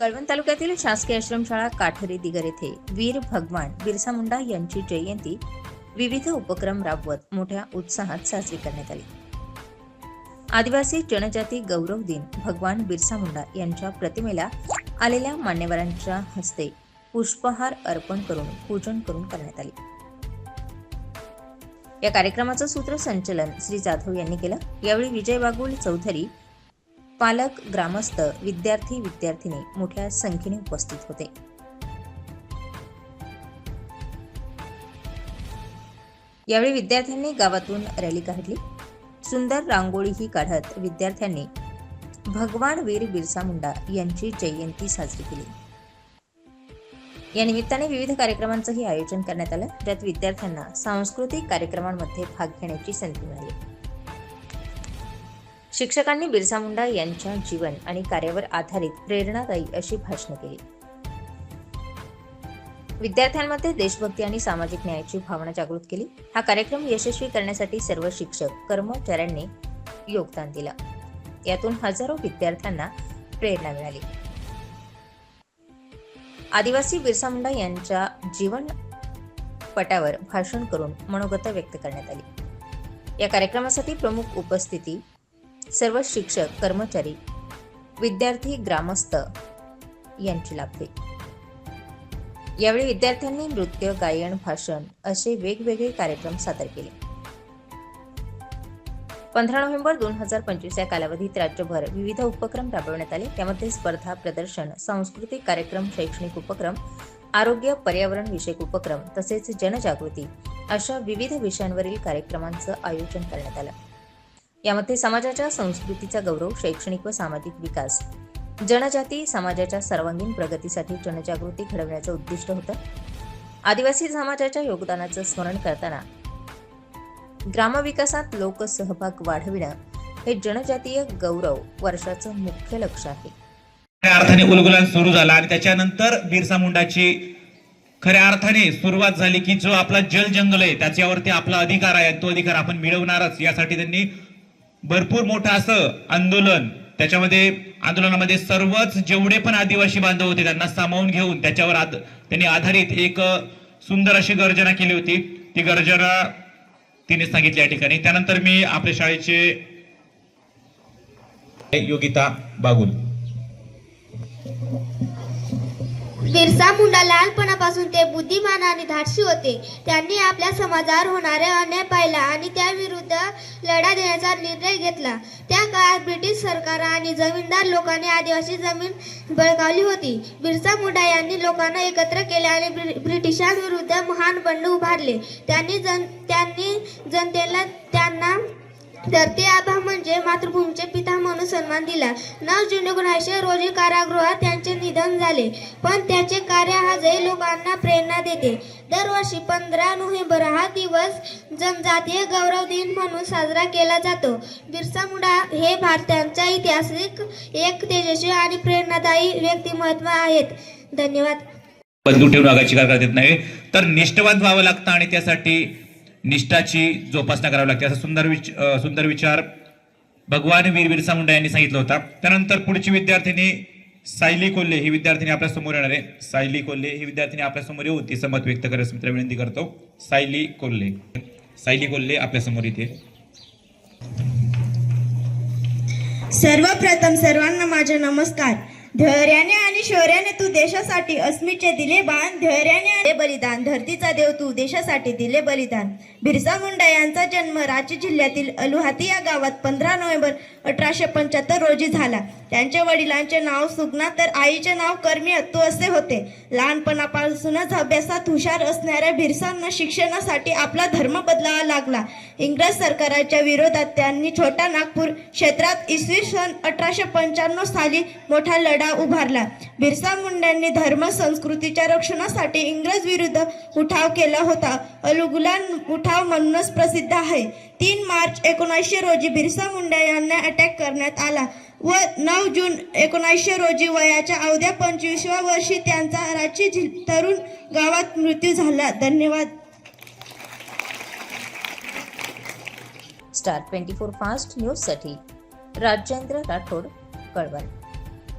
कळवण तालुक्यातील शासकीय आश्रमशाळा काठरी दिगर येथे वीर भगवान बिरसा मुंडा यांची जयंती विविध उपक्रम राबवत मोठ्या उत्साहात साजरी करण्यात आली. आदिवासी जनजाती गौरव दिन भगवान बिरसा मुंडा यांच्या प्रतिमेला आलेल्या मान्यवरांच्या हस्ते पुष्पहार अर्पण करून पूजन करून करण्यात आले. या कार्यक्रमाचं सूत्रसंचलन श्री जाधव यांनी केलं. यावेळी विजय बागुल चौधरी पालक ग्रामस्थ विद्यार्थी विद्यार्थिनी मोठ्या संख्येने उपस्थित होते. यावेळी विद्यार्थ्यांनी गावातून रॅली काढली. सुंदर रांगोळीही काढत विद्यार्थ्यांनी भगवान वीर बिरसा मुंडा यांची जयंती साजरी केली. या निमित्ताने विविध कार्यक्रमांचंही आयोजन करण्यात आलं. ज्यात विद्यार्थ्यांना सांस्कृतिक कार्यक्रमांमध्ये भाग घेण्याची संधी मिळाली. शिक्षकांनी बिरसा मुंडा यांच्या जीवन आणि कार्यावर आधारित प्रेरणादायी अशी भाषण केली. विद्यार्थ्यांमध्ये देशभक्ती आणि सामाजिक न्यायाची भावना जागृत केली. हा कार्यक्रम यशस्वी करण्यासाठी सर्व शिक्षक कर्मचाऱ्यांनी योगदान दिलं. यातून हजारो विद्यार्थ्यांना प्रेरणा मिळाली. आदिवासी बिरसा मुंडा यांच्या जीवन पटावर भाषण करून मनोगत व्यक्त करण्यात आली. या कार्यक्रमासाठी प्रमुख उपस्थिती सर्व शिक्षक कर्मचारी विद्यार्थी ग्रामस्थ यांची लाभली. यावेळी विद्यार्थ्यांनी नृत्य गायन भाषण असे वेगवेगळे कार्यक्रम सादर केले. पंधरा नोव्हेंबर दोन हजार पंचवीस या कालावधीत राज्यभर विविध उपक्रम राबवण्यात आले. त्यामध्ये स्पर्धा प्रदर्शन सांस्कृतिक कार्यक्रम शैक्षणिक उपक्रम आरोग्य पर्यावरण विषयक उपक्रम तसेच जनजागृती अशा विविध विषयांवरील कार्यक्रमांचं आयोजन करण्यात आलं. यामध्ये समाजाच्या संस्कृतीचा गौरव शैक्षणिक व सामाजिक विकास. जनजाती समाजाच्या सर्वांगीण प्रगतीसाठी जनजागृती घडवण्याचं उद्दिष्ट होतं. आदिवासी समाजाच्या योगदानाचं स्मरण करताना ग्रामविकासात लोकसहभाग वाढविणं हे जनजातीय गौरव वर्षाचं मुख्य लक्ष आहे. खऱ्या अर्थाने उलगुलान सुरू झाला आणि त्याच्यानंतर बिरसा मुंडाची खऱ्या अर्थाने सुरुवात झाली की जो आपला जल जंगल आहे त्याच्यावरती आपला अधिकार आहे तो अधिकार आपण मिळवणारच. यासाठी त्यांनी भरपूर मोठं असं आंदोलन. त्याच्यामध्ये आंदोलनामध्ये सर्वच जेवढे पण आदिवासी बांधव होते त्यांना सामावून घेऊन त्याच्यावर आद त्यांनी आधारित एक सुंदर अशी गर्जना केली होती. ती गर्जना तिने सांगितली या ठिकाणी. त्यानंतर मी आपल्या शाळेचे योगिता बागुल. बिरसा मुंडा लहानपणापासून ते बुद्धिमान आणि धाडसी होते. त्यांनी आपल्या समाजावर होणारे अन्याय पाहिला आणि त्याविरुद्ध लढा देण्याचा निर्णय घेतला. त्या काळात ब्रिटिश सरकार आणि जमीनदार लोकांनी आदिवासी जमीन बळकावली होती. बिरसा मुंडा यांनी लोकांना एकत्र केले आणि ब्रि- ब्रिटिशांविरुद्ध महान बंड उभारले. त्यांनी जन त्यांनी जनतेला त्यांना तर ते आभा म्हणजे मातृभूमीचे पिता म्हणून सन्मान दिला. नऊ जून एकोणीसशे रोजी कारागृहात त्यांचे निधन झाले. पण त्याचे कार्य आजही लोकांना प्रेरणा देते. दरवर्षी पंधरा नोव्हेंबर हा दिवस जनजातीय गौरव दिन म्हणून साजरा केला जातो. बिरसा मुंडा हे भारताच्या ऐतिहासिक एक तेजस्वी आणि प्रेरणादायी व्यक्तिमत्व आहेत. धन्यवाद. बंधू ठेवून आगाची कार नाही तर निष्ठवान व्हावं लागतं आणि त्यासाठी निष्ठाची जोपासना करावी लागते. असा सुंदर विच सुंदर विचार भगवान वीर बिरसा मुंडा यांनी सांगितलं होता. त्यानंतर पुढची विद्यार्थिनी सायली कोल्हे ही विद्यार्थिनी आपल्यासमोर येणार आहे. सायली कोल्हे ही विद्यार्थिनी आपल्यासमोर येऊ. तिचं मत व्यक्त करण्यास मित्र विनंती करतो. सायली कोल्हे. सायली कोल्हे आपल्यासमोर येते सर्वप्रथम सर्वांना माझे नमस्कार. धैर्याने आणि शौर्याने तू देशासाठी अस्मिचे दिले बाण. धैर्याने आणि बलिदान. धरतीचा देव तू देशासाठी दिले बलिदान. बिरसा मुंडा यांचा जन्म रांची जिल्ह्यातील अलुहाती या गावात पंधरा नोव्हेंबर अठराशे पंच्याहत्तर रोजी झाला. त्यांच्या वडिलांचे नाव सुगना तर आईचे नाव कर्मी अत्तू असे होते. लहानपणापासूनच अभ्यासात हुशार असणाऱ्या बिरसांना शिक्षणासाठी आपला धर्म बदलावा लागला. इंग्रज सरकाराच्या विरोधात त्यांनी छोटा नागपूर क्षेत्रात इसवी सन अठराशे पंच्याण्णव साली मोठा लढा उभारला. बिरसा मुंड्यांनी धर्म संस्कृतीच्या रक्षणासाठी इंग्रज विरुद्ध उठाव केला होता. अलुगुलान उठाव म्हणूनच प्रसिद्ध आहे. तीन मार्च एकोणीसशे रोजी बिरसा मुंडा यांना अटॅक करण्यात आला व नऊ जून एकोणीसशे रोजी वयाच्या अवघ्या पंचवीसव्या वर्षी त्यांचा रांची तरुण गावात मृत्यू झाला. धन्यवाद. स्टार ट्वेंटी फोर फास्ट न्यूजसाठी राजेंद्र राठोड कळवण.